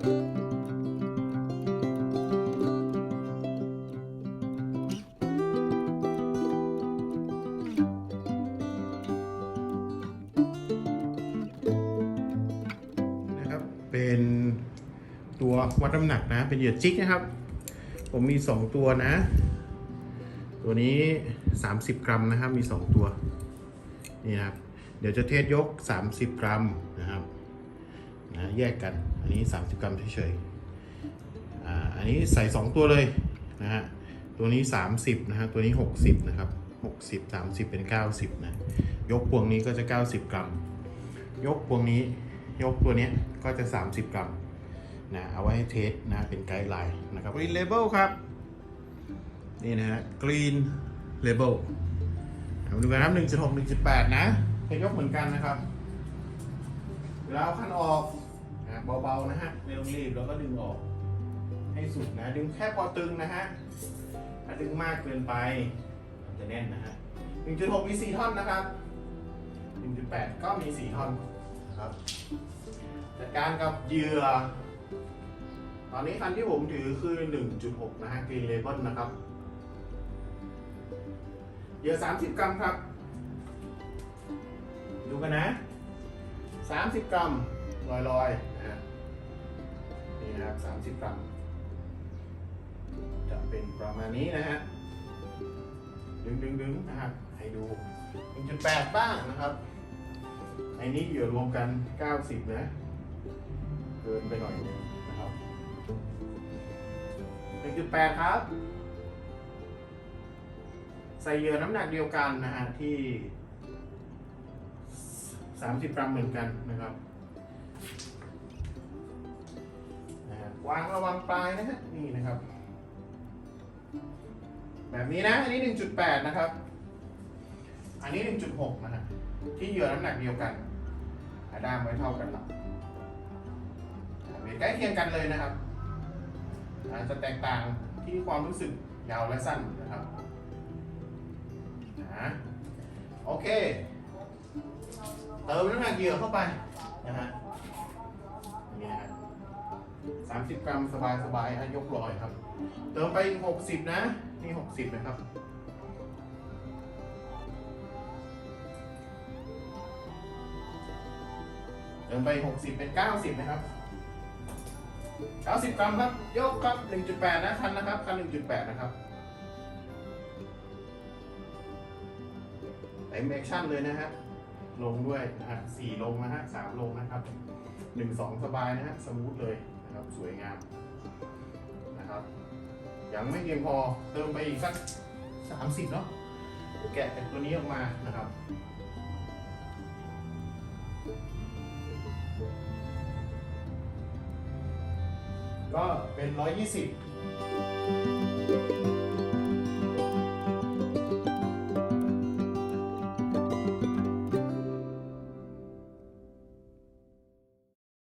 นะครับเป็นตัววัดน้ำหนักนะ เป็นเหยื่อจิกนะครับ ผมมี 2 ตัวนะ ตัวนี้ 30 กรัมนะครับ มี 2 ตัว นี่ครับ เดี๋ยวจะเทศยก 30 กรัมนะครับนะแยกกัน นนี้ 30 กรัมเฉยๆอ่าอันนี้ใส่ 2 ตัวเลยนะฮะตัวนี้ 30นะฮะตัวนี้ 60 นะครับ 60 30 เป็น 90 นะ ยกพวงนี้ก็จะ 90 กรัม ยกพวงนี้ยกตัวเนี้ยก็จะ 30 กรัมนะเอาไว้ให้เทสนะเป็นไกด์ไลน์นะครับ Green Label ครับ นี่นะฮะ Green Label มาดูกันครับ1.6 1.8นะจะยกเหมือนกันนะครับ เวลาเอาคันออกนะ เบาๆนะฮะไม่ต้องรีบแล้วก็ดึงออก ให้สุดนะ ดึงแค่พอตึงนะฮะถ้าดึงมากเกินไป มันจะแน่นนะฮะ1.6มี4ท่อนนะครับ 1.8 ก็มี 4 ท่อนนะครับจัดการกับเหยื่อ ตอนนี้คันที่ผมถือคือ 1.6 นะฮะ Green Label นะครับ เหยื่อ 30 กรัมครับ ดูกันนะ 30 กรัม ลอยๆนะฮะนี่นะครับ30กรัมจะเป็นประมาณนี้นะฮะดึงดึงดึงนะครับให้ดู1.8บ้างนะครับไอ้นี้เหยื่อรวมกัน90นะ เกินไปหน่อยนึงนะครับ1.8ครับ ใส่เหยื่อน้ำหนักเดียวกันนะฮะที่30กรัมเหมือนกันนะครับ วางระวังปลายนะฮะนี่นะครับ แบบนี้นะ อันนี้ 1.8 นะครับ อันนี้ 1.6 นะฮะที่เหยื่อน้ำหนักเดียวกันด้ามไว้เท่ากันหรอกเวทใกล้เคียงกันเลยนะครับอาจจะแตกต่างที่ความรู้สึกยาวและสั้นนะครับนะโอเค เติมน้ำหนักเหยื่อเข้าไปนะฮะ 30 กรัมสบายสบายยกลอยครับ เติมไปอีก60 นะ นี่ 60 นะครับ เติมไป 60 เป็น 90 นะครับ 90 กรัมครับ ยกครับ 1.8 นะคันนะครับ คัน 1.8 นะครับเต็มแอคชั่นเลยนะฮะ ลงด้วยนะฮะสี่ลงนะฮะสามลงนะครับหนึ่งสองสบายนะฮะ สมูทเลย นะครับสวยงามนะครับยังไม่เพียงพอเติมไปอีกสักสามสิบเนาะเดี๋ยวแกะตัวนี้ออกมานะครับก็เป็นร้อยยี่สิบ